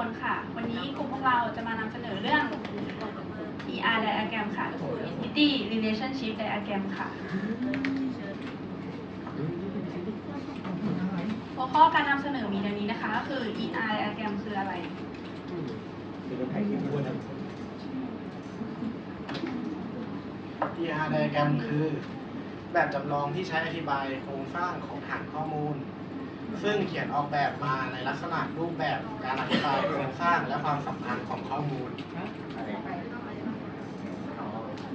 คนค่ะ วันนี้กลุ่มพวกเราจะมานำเสนอเรื่อง ER diagram ค่ะก็คือ entity relationship diagram ค่ะหัวข้อการนำเสนอมีดังนี้นะคะก็คือ ER diagram คืออะไร ER diagram คือ แบบจำลองที่ใช้อธิบายโครงสร้างของฐานข้อมูล ซึ่งเขียนออกแบบมาในลักษณะรูปแบบการอธิบายโครงสร้างและความสัมพันธ์ของข้อมูล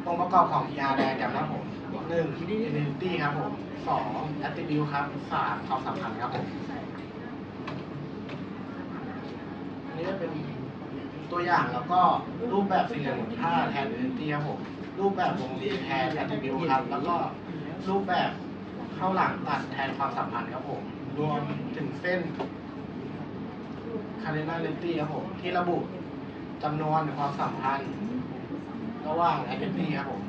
องค์ประกอบของ ER diagram นะครับผมหนึ่ง identity ครับผมสอง attribute ครับสามความสัมพันธ์ครับผมอันนี้เป็นตัวอย่างแล้วก็รูปแบบสี่เหลี่ยมหมุนผ้าแทน identity ครับผมรูปแบบวงรีแทน attribute ครับแล้วก็รูปแบบ เข้าหลังตัดแทนความสัมพันธ์ครับผม รวมถึงเส้น cardinality ครับผม ที่ระบุจำนวนความสัมพันธ์ ระหว่าง identity ครับผม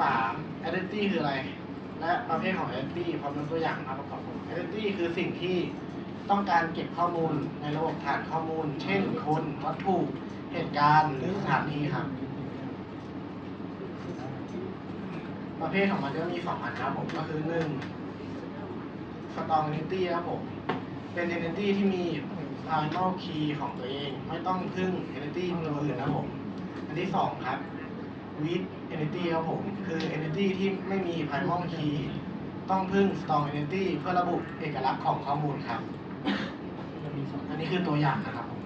สาม identity คืออะไร และประเภทของ identity พร้อมยกตัวอย่างมาประกอบกัน identity คือสิ่งที่ต้องการเก็บข้อมูลในระบบฐานข้อมูล เช่นคน วัตถุ เหตุการณ์ หรือสถานที่ครับ ประเภทของมันก็มีสองอันครับผมก็คือหนึ่ง strong identity ครับผม เป็น identity ที่มี primal key ของตัวเอง ไม่ต้องพึ่ง identity ตัวอื่นนะครับผม อันที่สองครับ with entity ครับผม คือ entity ที่ไม่มี primal key ต้องพึ่ง strong entity เพื่อระบุเอกลักษณ์ของข้อมูลครับ อันนี้คือตัวอย่างนะครับผม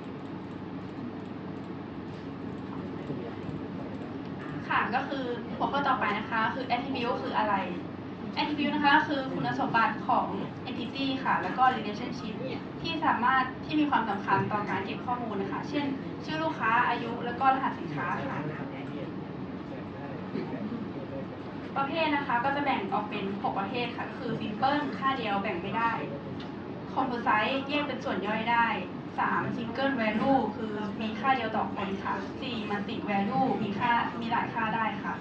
ค่ะก็คือหัวข้อต่อไปนะคะ คือ attribute คืออะไร attribute นะคะก็คือคุณสมบัติของ entity ค่ะ แล้วก็ relationship ที่สามารถที่มีความสำคัญต่อการเก็บข้อมูลนะคะ เช่น ชื่อลูกค้าอายุแล้วก็รหัสสินค้าค่ะ ประเภทนะคะก็จะแบ่งออกเป็น 6 ประเภทค่ะ ก็คือ simple ค่าเดียวแบ่งไม่ได้ composite แยกเป็นส่วนย่อยได้3 single value คือมีค่าเดียวต่อคนค่ะ4 multi value มีค่ามีหลายค่าได้ค่ะ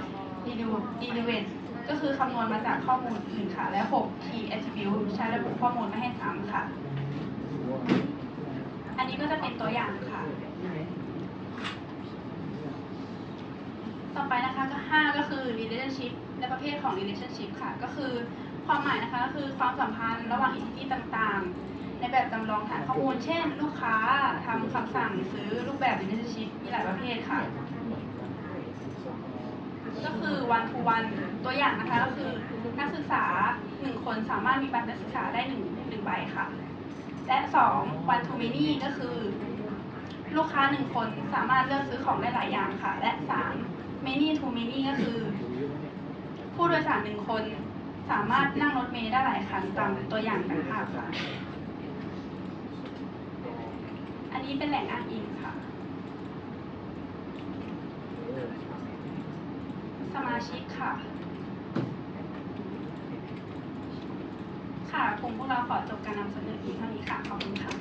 5 derivate ก็คือคำนวณมาจากข้อมูลอื่นค่ะ และ 6 key attribute ใช้ระบุข้อมูลไม่ให้ซ้ำค่ะ อันนี้ก็จะเป็นตัวอย่างค่ะ ต่อไปนะคะก็ 5 ก็คือ relationship และประเภทของ relationship ค่ะ ก็คือ ความหมายนะคะคือความสัมพันธ์ระหว่าง entity ต่างๆ ในแบบจำลองฐานข้อมูล เช่น ลูกค้าทำคำสั่งซื้อรูปแบบ relationship มีหลายประเภทค่ะ ก็คือ one to one ตัวอย่างนะคะก็คือนักศึกษา1คนสามารถมีบัตรนักศึกษาได้1 1ใบค่ะ และ2 one to many ก็คือ ลูกค้า1คนสามารถเลือกซื้อของได้หลายอย่างค่ะ และ3 many to many ก็คือ ผู้โดยสารหนึ่งคน สามารถนั่งรถเมล์ได้หลายคันตามตัวอย่างดังภาพค่ะ อันนี้เป็นแหล่งอ้างอิงค่ะ สมาชิกค่ะ ค่ะกลุ่มพวกเราขอจบการนำเสนอเพียงเท่านี้ค่ะ ขอบคุณค่ะ